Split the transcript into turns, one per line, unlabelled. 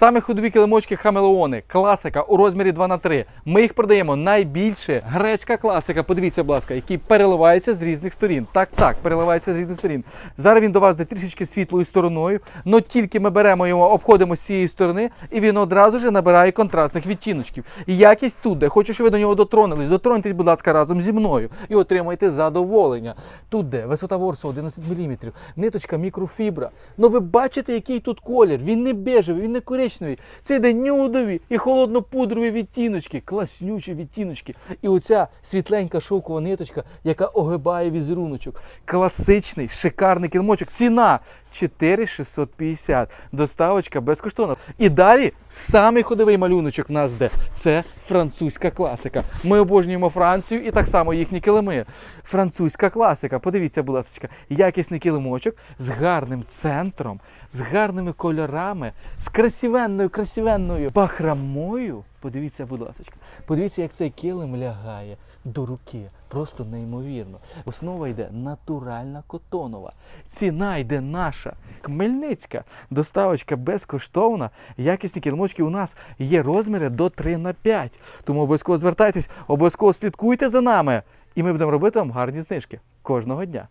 Саме ходові килимочки хамелеони, класика у розмірі 2х3. Ми їх продаємо найбільше. Грецька класика, подивіться, будь ласка, який переливається з різних сторін. Так, так, переливається з різних сторін. Зараз він до вас йде трішечки світлою стороною, але тільки ми беремо його, обходимо з цієї сторони, і він одразу ж набирає контрастних відтіночків. Якість тут, де хочу, щоб ви до нього дотронулись. Дотроньтесь, будь ласка, разом зі мною і отримайте задоволення. Тут де висота ворсу 11 мм, ниточка мікрофібра. Ну ви бачите, який тут колір. Він не бежевий, він не коричневий. Це йде нюдові і холоднопудрові відтіночки, класнючі відтіночки. І оця світленька шовкова ниточка, яка огибає візеруночок. Класичний, шикарний килимочок. Ціна 4650. Доставочка безкоштовна. І далі самий ходовий малюночок в нас де. Це французька класика. Ми обожнюємо Францію і так само їхні килими. Французька класика. Подивіться, будь ласка, якісний килимочок з гарним центром, з гарними кольорами, з красивенною, красивенною бахрамою. Подивіться, будь ласка, подивіться, як цей килим лягає до руки. Просто неймовірно. Основа йде натуральна котонова. Ціна йде наша. Хмельницька. Доставочка безкоштовна. Якісні килимочки у нас є розміри до 3 на 5. Тому обов'язково звертайтесь, обов'язково слідкуйте за нами. І ми будемо робити вам гарні знижки кожного дня.